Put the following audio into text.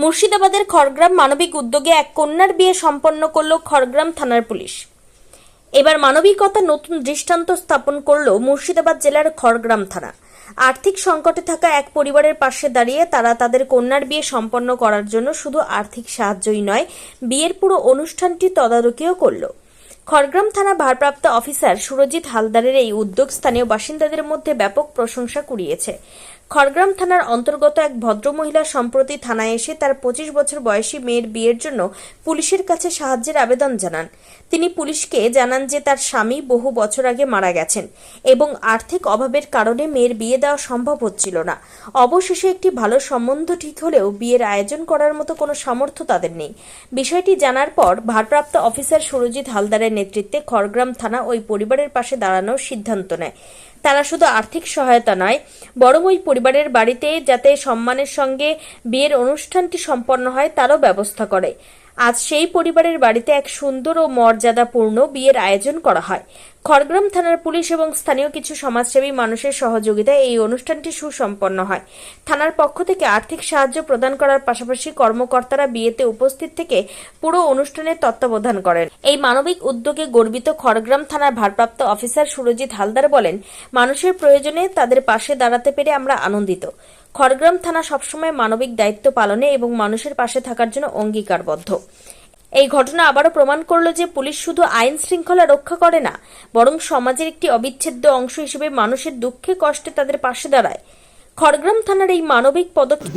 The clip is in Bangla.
মুর্শিদাবাদের খড়গ্রাম মানবিক উদ্যোগে এক কন্যার বিয়ে সম্পন্ন করল খড়গ্রাম থানার পুলিশ। এবার মানবিকতা নতুন দৃষ্টান্ত স্থাপন করল মুর্শিদাবাদ জেলার খড়গ্রাম থানা। আর্থিক সংকটে থাকা এক পরিবারের পাশে দাঁড়িয়ে তারা তাদের কন্যার বিয়ে সম্পন্ন করার জন্য শুধু আর্থিক সাহায্যই নয়, বিয়ের পুরো অনুষ্ঠানটি তদারকিও করল। খড়গ্রাম থানা ভারপ্রাপ্ত অফিসার সুরজিৎ হালদারের এই উদ্যোগ স্থানীয় বাসিন্দাদের মধ্যে ব্যাপক প্রশংসা কুড়িয়েছে। খড়গ্রাম থানার অন্তর্গত এক ভদ্রমহিলা সম্প্রতি থানায় এসে তার পঁচিশ বছর বয়সী মেয়ের বিয়ের জন্য পুলিশের কাছে সাহায্যের আবেদন জানান। তিনি পুলিশকে জানান যে তার স্বামী বহু বছর আগে মারা গেছেন এবং আর্থিক অভাবের কারণে মেয়ের বিয়ে দেওয়া সম্ভব হচ্ছিল না। অবশেষে একটি ভালো সম্বন্ধ ঠিক হলেও বিয়ের আয়োজন করার মতো কোনো সামর্থ্য তাদের নেই। বিষয়টি জানার পর ভারপ্রাপ্ত অফিসার সুরজিৎ হালদারের নেতৃত্বে খড়গ্রাম থানা ওই পরিবারের পাশে দাঁড়ানোর সিদ্ধান্ত নেয়। তারা শুধু আর্থিক সহায়তা নয়, বরং ওই পরিবারের বাড়িতে যাতে সম্মানের সঙ্গে বিয়ের অনুষ্ঠানটি সম্পন্ন হয় তারও ব্যবস্থা করে। আজ সেই পরিবারের বাড়িতে এক সুন্দর ও মর্যাদাপূর্ণ বিয়ের আয়োজন করা হয়। খড়গ্রাম থানার পুলিশ এবং স্থানীয় কিছু সমাজসেবী মানুষের সহযোগিতায় এই অনুষ্ঠানটি সুসম্পন্ন হয়। থানার পক্ষ থেকে আর্থিক সাহায্য প্রদান করার পাশাপাশি কর্মকর্তারা বিয়েতে উপস্থিত থেকে পুরো অনুষ্ঠানের তত্ত্বাবধান করেন। এই মানবিক উদ্যোগে গর্বিত খড়গ্রাম থানার ভারপ্রাপ্ত অফিসার সুরজিৎ হালদার বলেন, মানুষের প্রয়োজনে তাদের পাশে দাঁড়াতে পেরে আমরা আনন্দিত। খড়গ্রাম থানা সবসময় মানবিক দায়িত্ব পালনে এবং মানুষের পাশে থাকার জন্য অঙ্গীকারবদ্ধ। এই ঘটনা আবারও প্রমাণ করল যে পুলিশ শুধু আইন শৃঙ্খলা রক্ষা করে না, বরং সমাজের একটি অবিচ্ছেদ্য অংশ হিসেবে মানুষের দুঃখে কষ্টে তাদের পাশে দাঁড়ায়। খড়গ্রাম থানার এই মানবিক পদক্ষেপ